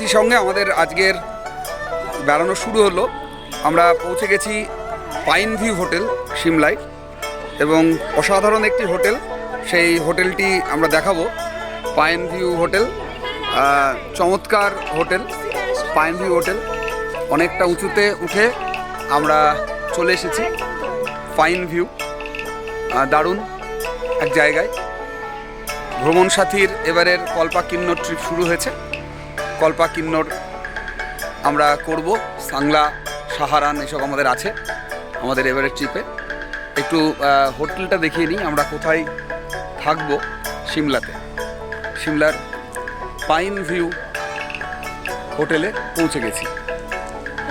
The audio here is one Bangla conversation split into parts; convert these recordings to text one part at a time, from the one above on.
সাথীর সঙ্গে আমাদের আজকের বেড়ানো শুরু হলো। আমরা পৌঁছে গেছি পাইন ভিউ হোটেল সিমলায়। এবং অসাধারণ একটি হোটেল, সেই হোটেলটি আমরা দেখাবো। পাইন ভিউ হোটেল চমৎকার হোটেল পাইন ভিউ হোটেল অনেকটা উঁচুতে উঠে আমরা চলে এসেছি পাইন ভিউ দারুণ এক জায়গায়। ভ্রমণ সাথীর এবারের কল্পা কিন্নর ট্রিপ শুরু হয়েছে। কল্পা কিন্নর আমরা করব। সাংলা সাহারান এসব আমাদের আছে, আমাদের এবারের ট্রিপে একটু হোটেলটা দেখিয়ে নিই, আমরা কোথায় থাকব সিমলাতে। সিমলার পাইন ভিউ হোটেলে পৌঁছে গেছি।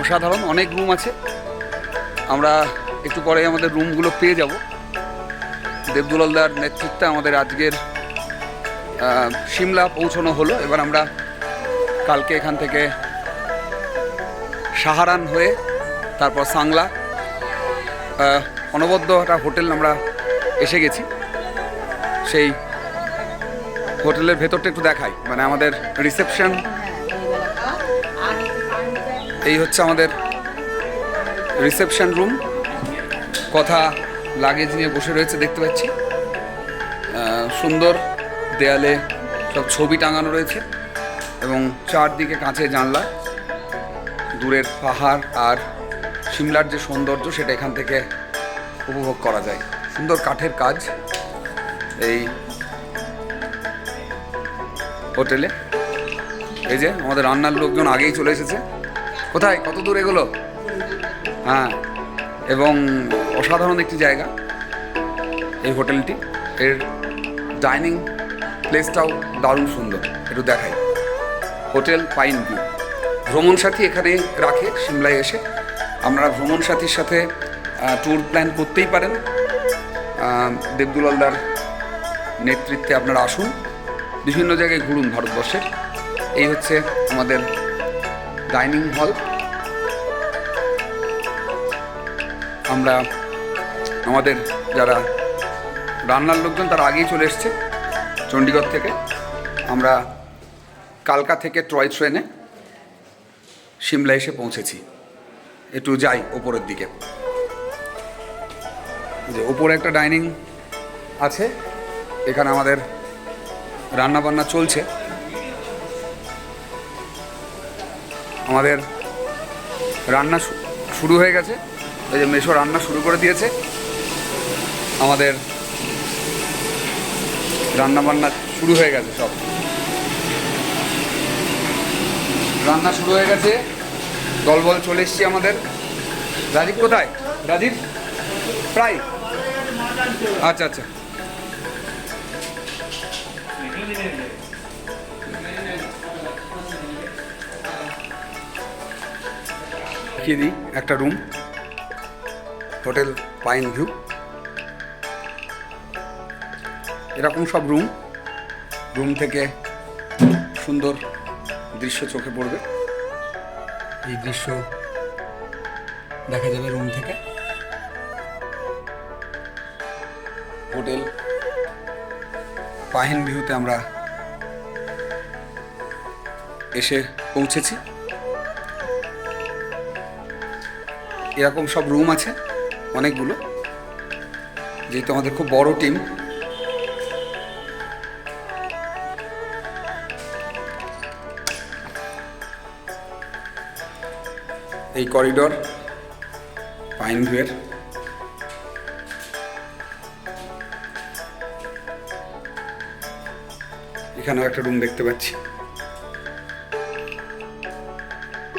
অসাধারণ, অনেক রুম আছে। আমরা একটু পরে আমাদের রুমগুলো পেয়ে যাব। দেবদুলালদার নেতৃত্বে আমাদের আজকের সিমলা পৌঁছানো হলো। এবার আমরা কালকে এখান থেকে সাহারান হয়ে তারপর সাংলা অনবদ্য একটা হোটেল আমরা এসে গেছি। সেই হোটেলের ভেতরটা একটু দেখাই মানে আমাদের রিসেপশন। এই হচ্ছে আমাদের রিসেপশন রুম। কথা লাগেজ নিয়ে বসে রয়েছে, দেখতে পাচ্ছি। সুন্দর দেয়ালে সব ছবি টাঙানো রয়েছে। এবং চারদিকে কাঁচের জানলা, দূরের পাহাড় আর সিমলার যে সৌন্দর্য সেটা এখান থেকে উপভোগ করা যায়। সুন্দর কাঠের কাজ এই হোটেলে। এই যে আমাদের রান্নার লোকজন আগেই চলে এসেছে। কোথায়? কত দূর এগুলো? হ্যাঁ এবং অসাধারণ একটি জায়গা এই হোটেলটি। এর ডাইনিং প্লেসটাও দারুণ সুন্দর, একটু দেখাই। Hotel Pine View. ভ্রমণ সাথী এখানে রাখে, সিমলায় এসে। আপনারা ভ্রমণ সাথীর সাথে ট্যুর প্ল্যান করতেই পারেন। দেবদুলালদার নেতৃত্বে আপনারা আসুন। বিভিন্ন জায়গায় ঘুরুন ভারতবর্ষের এই হচ্ছে আমাদের ডাইনিং হল আমরা, আমাদের যারা রান্নার লোকজন, তারা আগেই চলে এসছে, চণ্ডীগড় থেকে। আমরা কালকা থেকে ট্রয় ট্রেনে সিমলা এসে পৌঁছেছি। একটু যাই ওপরের দিকে। যে ওপরে একটা ডাইনিং আছে, এখানে আমাদের রান্না বান্না চলছে। আমাদের রান্না শুরু হয়ে গেছে। এই যে মেশো রান্না শুরু করে দিয়েছে। আমাদের রান্না বান্না শুরু হয়ে গেছে সব। রান্না শুরু হয়ে গেছে। দলবল চলে এসছি আমাদের। রাজীব কোথায়? রাজীব? প্রায়। আচ্ছা আচ্ছা। দেখিয়ে দিই একটা রুম হোটেল পাইন ভিউ। এরকম সব রুম রুম থেকে সুন্দর দৃশ্য চোখে পড়বে। এই দৃশ্য দেখা যাবে রুম থেকে? হোটেল। পাহিন ভিউতে আমরা এসে পৌঁছেছি। এরকম সব রুম আছে অনেকগুলো। যেহেতু আমাদের খুব বড় টিম এই করিডোর পাইন ভিউয়ের এখানেও একটা রুম দেখতে পাচ্ছি।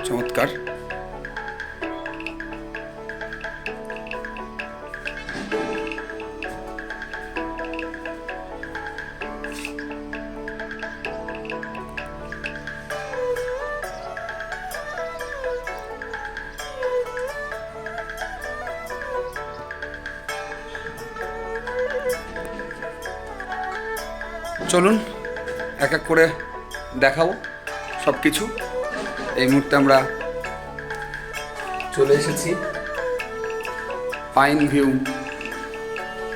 চমৎকার। চলুন, এক এক করে দেখাবো সব কিছু এই মুহূর্তে আমরা চলে এসেছি পাইন ভিউ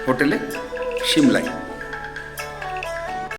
হোটেলে সিমলায়।